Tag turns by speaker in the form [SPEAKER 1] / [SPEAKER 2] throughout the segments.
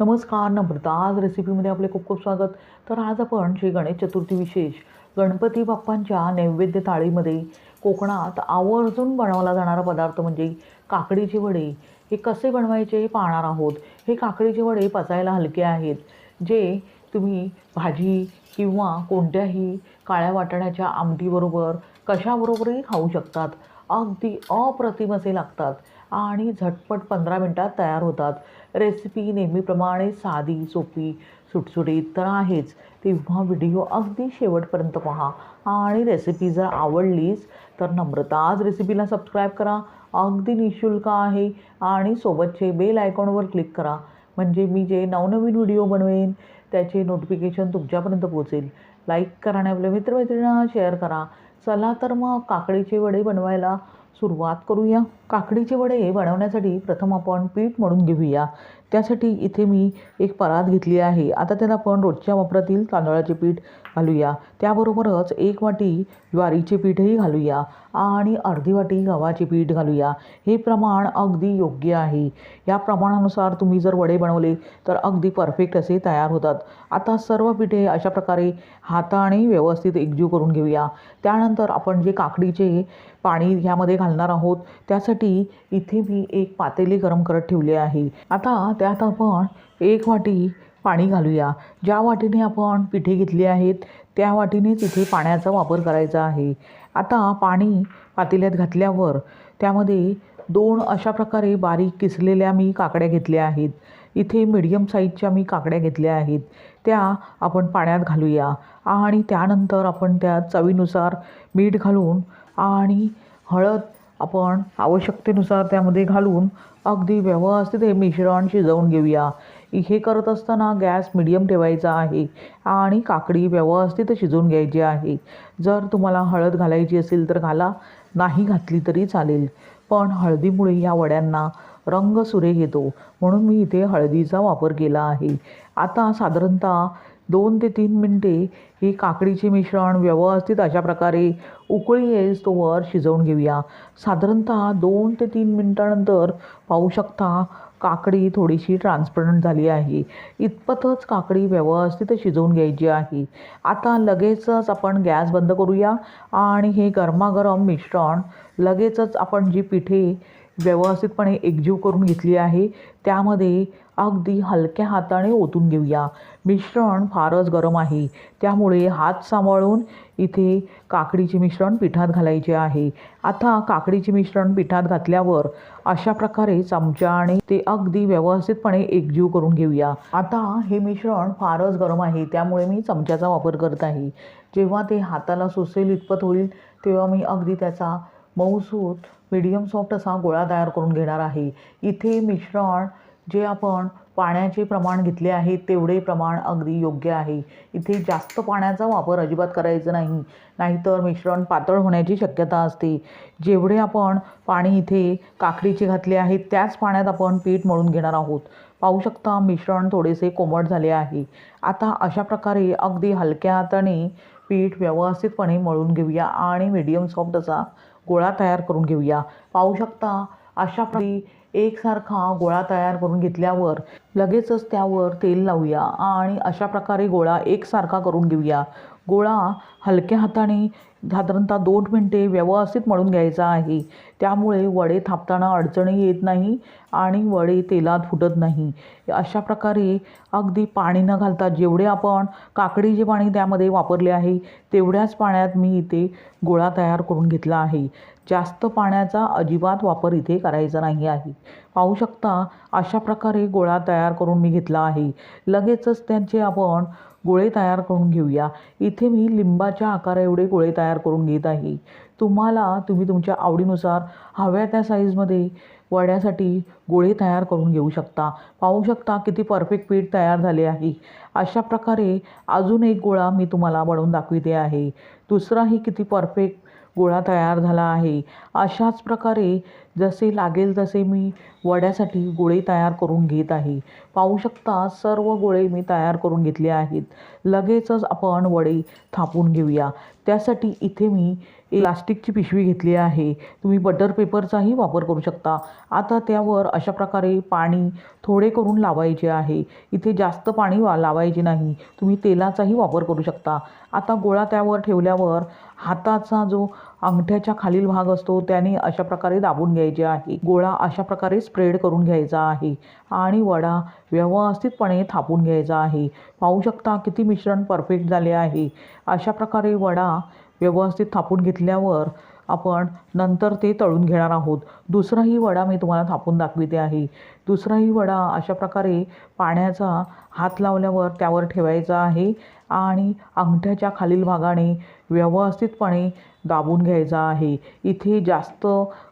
[SPEAKER 1] नमस्कार नम्रता आज रेसिपीमध्ये आपले खूप खूप स्वागत. तर आज आपण श्री गणेश चतुर्थी विशेष गणपती बाप्पांच्या नैवेद्य थाळीमध्ये कोकणात आवर्जून बनवला जाणारा पदार्थ म्हणजे काकडीचे वडे. हे कसे बनवायचे हे पाहणार आहोत. हे काकडीचे वडे पचायला हलके आहेत. जे तुम्ही भाजी किंवा कोणत्याही काळ्या वाटाण्याच्या आमटीबरोबर कशाबरोबरही खाऊ शकतात. अगदी अप्रतिम असे लागतात आणि झटपट पंधरा मिनटात तयार होतात. रेसिपी नेहमीप्रमाणे साधी सोपी सुटसुटीत तर आहेच. तेव्हा व्हिडिओ अगदी शेवटपर्यंत पहा. आणि रेसिपी जर आवडलीच तर नम्रताच रेसिपीला सबस्क्राईब करा. अगदी निशुल्क आहे. आणि सोबतचे बेल आयकॉनवर क्लिक करा. म्हणजे मी जे नवनवीन व्हिडिओ बनवेन त्याचे नोटिफिकेशन तुमच्यापर्यंत पोहोचेल. लाईक करा आणि आपल्या मित्रमैत्रिणींना शेअर करा. चला तर मग काकडीचे वडे बनवायला सुरुवात करूया. काकडीचे वडे बनवण्यासाठी प्रथम आपण पीठ मळून घेऊया. त्यासाठी इथे मी एक परात घेतली आहे. आता त्याला आपण रोजच्या वापरातील तांदळाचे पीठ घालूया. त्याबरोबरच एक वाटी ज्वारीचे पीठही घालूया आणि अर्धी वाटी गव्हाचे पीठ घालूया. हे प्रमाण अगदी योग्य आहे. या प्रमाणानुसार तुम्ही जर वडे बनवले तर अगदी परफेक्ट असे तयार होतात. आता सर्व पिठे अशा प्रकारे हाताने व्यवस्थित एकजीव करून घेऊया. त्यानंतर आपण जे काकडीचे पाणी ह्यामध्ये घालणार आहोत त्यासाठी इथे मी एक पातेली गरम करत ठेवले आहे. आता त्यात आपण एक वाटी पाणी घालूया. ज्या वाटीने आपण पिठे घेतली आहेत त्या वाटीनेच इथे पाण्याचा वापर करायचा आहे. आता पाणी पातेल्यात घातल्यावर त्यामध्ये दोन अशा प्रकारे बारीक किसलेल्या मी काकड्या घेतल्या आहेत. इथे मिडियम साईजच्या मी काकड्या घेतल्या आहेत. त्या आपण पाण्यात घालूया आणि त्यानंतर आपण त्यात चवीनुसार मीठ घालून आणि हळद आपण आवश्यकतेनुसार त्यामध्ये घालून अगदी व्यवस्थित हे मिश्रण शिजवून घेऊया. हे करत असताना गॅस मिडियम ठेवायचा आहे आणि काकडी व्यवस्थित शिजवून घ्यायची आहे. जर तुम्हाला हळद घालायची असेल तर घाला नाही घातली तरी चालेल. पण हळदीमुळे या वड्यांना रंग सुरेख येतो म्हणून मी इथे हळदीचा वापर केला आहे. आता साधारणतः दोन ते तीन मिनटे हे काकडीचे मिश्रण व्यवस्थित अशा प्रकारे उकळी येईस तोवर शिजवून घेऊया. साधारणतः दोन ते तीन मिनटानंतर पाहू शकता काकडी थोडीशी ट्रान्सपरंट झाली आहे. इतपतच काकडी व्यवस्थित शिजवून घ्यायची आहे. आता लगेचच आपण गॅस बंद करूया आणि हे गरमागरम मिश्रण लगेचच आपण जी पिठे व्यवस्थितपणे एकजीव करून घेतली आहे. त्यामध्ये अगदी हलक्या हाताने ओतून घेऊया. मिश्रण फारच गरम आहे. त्यामुळे हात सांभाळून इथे काकडीचे मिश्रण पिठात घालायचे आहे. आता काकडीचे मिश्रण पिठात घातल्यावर अशा प्रकारे चमच्याने ते अगदी व्यवस्थितपणे एकजीव करून घेऊया. आता हे मिश्रण फारच गरम आहे. त्यामुळे मी चमच्याचा वापर करत आहे. जेव्हा ते हाताला सोसेल इतपत होईल तेव्हा मी अगदी त्याचा मऊसूत मीडियम सॉफ्ट असा गोळा तयार करून घेणार आहे. इथे मिश्रण जे आपण पाण्याचे प्रमाण घेतले आहे तेवढे प्रमाण अगदी योग्य आहे. इथे जास्त पाण्याचा वापर अजिबात करायचा नाही. नाहीतर मिश्रण पातळ होण्याची शक्यता असते. जेवढे आपण पाणी इथे काकडीचे घातले आहे त्याच पाण्यात आपण पीठ मळून घेणार आहोत. पाहू शकता मिश्रण थोडेसे कोमट झाले आहे. आता अशा प्रकारे अगदी हलक्या हाताने पीठ व्यवस्थितपणे मळून घेऊया आणि मीडियम सॉफ्ट असा गोळा तयार करून घेऊया. पाहू शकता अशा प्रकारे एकसारखा गोळा तयार करून घेतल्यावर लगेचच त्यावर तेल लावूया आणि अशा प्रकारे गोळा एकसारखा करून घेऊया. गोळा हलक्या हाताने साधारणतः दोन मिनटे व्यवस्थित मळून घ्यायचा आहे. त्यामुळे वडे थापताना अडचणी येत नाही आणि वडे तेलात फुटत नाही. अशा प्रकारे अगदी पाणी न घालता जेवढे आपण काकडीचे पाणी त्यामध्ये वापरले आहे तेवढ्याच पाण्यात मी इथे गोळा तयार करून घेतला आहे. जास्त पाण्याचा अजिबात वापर इथे करायचा नाही आहे. पाहू शकता अशा प्रकारे गोळा तयार करून मी घेतला आहे. लगेचच त्यांचे आपण गोळे तयार करून घेऊया. इथे मी लिंबाच्या आकारा एवढे गोळे तयार करून घेत आहे. तुम्हाला तुम्ही तुमच्या आवडीनुसार हव्या त्या साईजमध्ये वड्यासाठी गोळे तयार करून घेऊ शकता. पाहू शकता किती परफेक्ट पीठ तयार झाले आहे. अशा प्रकारे अजून एक गोळा मी तुम्हाला बनवून दाखविते आहे. दुसराही किती परफेक्ट गोळा तयार झाला आहे. अशाच प्रकारे जसे लागेल तसे मी वड्यासाठी गोळे तयार करून घेत आहे. पाहू शकता सर्व गोळे मी तयार करून घेतले आहेत. लगेचच आपण वडे थापून घेऊया. त्यासाठी इथे मी प्लास्टिकची पिशवी घेतली आहे. तुम्ही बटर पेपरचाही वापर करू शकता. आता त्यावर अशा प्रकारे पाणी थोडे करून लावायचे आहे. इथे जास्त पाणी वा लावायचे नाही. तुम्ही तेलाचाही वापर करू शकता. आता गोळा त्यावर ठेवल्यावर हाताचा जो अंगठ्याच्या खालील भाग असतो त्याने अशा प्रकारे दाबून घ्यायचे आहे. गोळा अशा प्रकारे स्प्रेड करून घ्यायचा आहे आणि वडा व्यवस्थितपणे थापून घ्यायचा आहे. पाहू शकता किती मिश्रण परफेक्ट झाले आहे. अशा प्रकारे वडा व्यवस्थित थापून घेतल्यावर आपण नंतर ते तळून घेणार आहोत. दुसराही वडा मी तुम्हाला थापून दाखविते आहे. दुसराही वडा अशा प्रकारे पाण्याचा हात लावल्यावर त्यावर ठेवायचा आहे आणि अंगठ्याच्या खालील भागाने व्यवस्थितपणे दाबून घ्यायचा आहे. इथे जास्त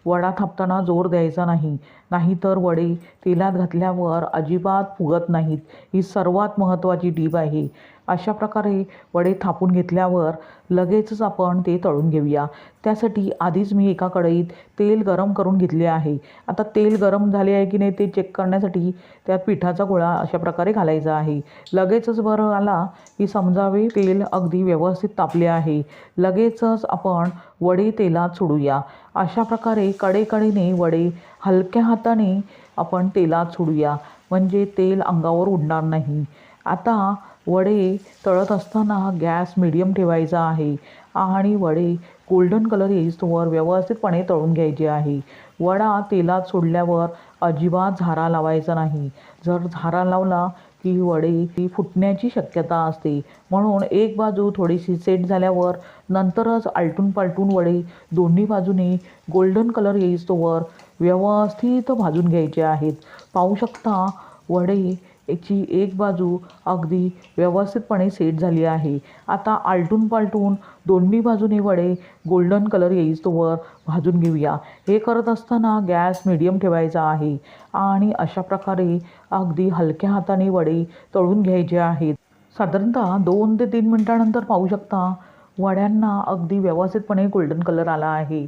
[SPEAKER 1] वडा थापताना जोर द्यायचा नाही. नाहीतर वडे तेलात घातल्यावर अजिबात फुगत नाहीत. ही सर्वात महत्त्वाची टीप आहे. अशा प्रकारे वडे थापून घेतल्यावर लगेचच आपण ते तळून घेऊया. त्यासाठी आधीच मी एका कढईत तेल गरम करून घेतले आहे. आता तेल गरम झाले आहे की नाही ते चेक करण्यासाठी त्यात पिठाचा गोळा अशा प्रकारे घालायचा आहे. लगेचच बरं आला की समजावे तेल अगदी व्यवस्थित तापले आहे. लगेचच आपण वडे तेलात सोडूया. अशा प्रकारे कडेकडेने वडे हलक्या हाताने आपण तेलात सोडूया. म्हणजे तेल अंगावर उडणार नाही. आता वडे तळत असताना गॅस मिडियम ठेवायचा आहे आणि वडे गोल्डन कलर येईस्तोवर व्यवस्थितपणे तळून घ्यायचे आहे. वडा तेलात सोडल्यावर अजिबात झारा लावायचा नाही. जर झारा लावला की वडे ती फुटण्याची शक्यता असते. म्हणून एक बाजू थोडीशी सेट झाल्यावर नंतरच आलटून पालटून वडे दोन्ही बाजूने गोल्डन कलर येईस्तोवर व्यवस्थित भाजून घ्यायचे आहेत. पाहू शकता वडे याची एक बाजू अगदी व्यवस्थितपणे सेट झाली आहे. आता आलटून पालटून दोन्ही बाजूने वडे गोल्डन कलर येईस्तोवर भाजून घेऊया. हे करत असताना गॅस मिडियम ठेवायचा आहे आणि अशा प्रकारे अगदी हलक्या हाताने वडे तळून घ्यायचे आहेत. साधारणतः दोन ते तीन मिनटानंतर पाहू शकता वड्यांना अगदी व्यवस्थितपणे गोल्डन कलर आला आहे.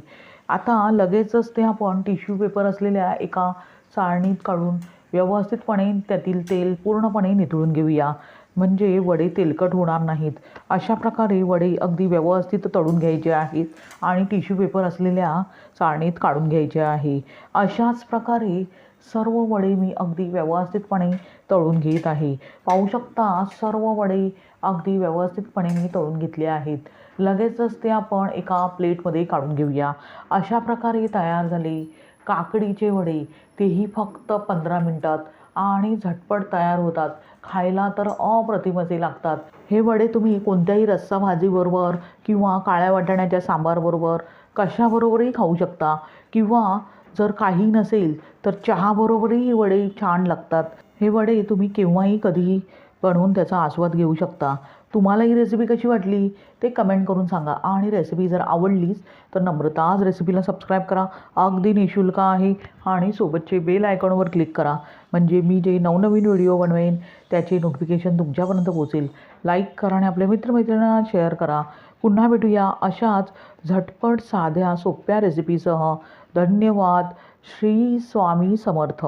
[SPEAKER 1] आता लगेचच ते आपण टिश्यू पेपर असलेल्या एका चाळणीत काढून व्यवस्थितपणे त्यातील तेल पूर्णपणे निथळून घेऊया. म्हणजे वडे तेलकट होणार नाहीत. अशा प्रकारे वडे अगदी व्यवस्थित तळून घ्यायचे आहेत आणि टिश्यू पेपर असलेल्या चाळणीत काढून घ्यायचे आहे. अशाच प्रकारे सर्व वडे मी अगदी व्यवस्थितपणे तळून घेत आहे. पाहू शकता सर्व वडे अगदी व्यवस्थितपणे मी तळून घेतले आहेत. लगेचच ते आपण एका प्लेटमध्ये काढून घेऊया. अशा प्रकारे तयार झाले काकडीचे वडे तेही फक्त पंधरा मिनटात आणि झटपट तयार होतात. खायला तर अप्रतिमसे लागतात. हे वडे तुम्ही कोणत्याही रस्सा भाजीबरोबर किंवा काळ्या वाटाण्याच्या सांबारबरोबर कशाबरोबरही खाऊ शकता. किंवा जर काही नसेल तर चहाबरोबरही हे वडे छान लागतात. हे वडे तुम्ही केव्हाही कधीही बनवून त्याचा आस्वाद घेऊ शकता. तुम्हाला ही रेसिपी कशी वाटली? ते कमेंट करून सांगा. आणि रेसिपी जर आवडलीच तर नम्रताज रेसिपीला सबस्क्राईब करा. अगदी निशुल्क आहे. आणि सोबतचे बेल आयकॉनवर क्लिक करा. म्हणजे मी जे नवनवीन व्हिडिओ बनवेन त्याचे नोटिफिकेशन तुमच्यापर्यंत पोहोचेल. लाईक करा आणि आपल्या मित्रमैत्रिणींना शेअर करा. पुन्हा भेटूया अशाच झटपट साध्या सोप्या रेसिपीसह धन्यवाद. श्री स्वामी समर्थ.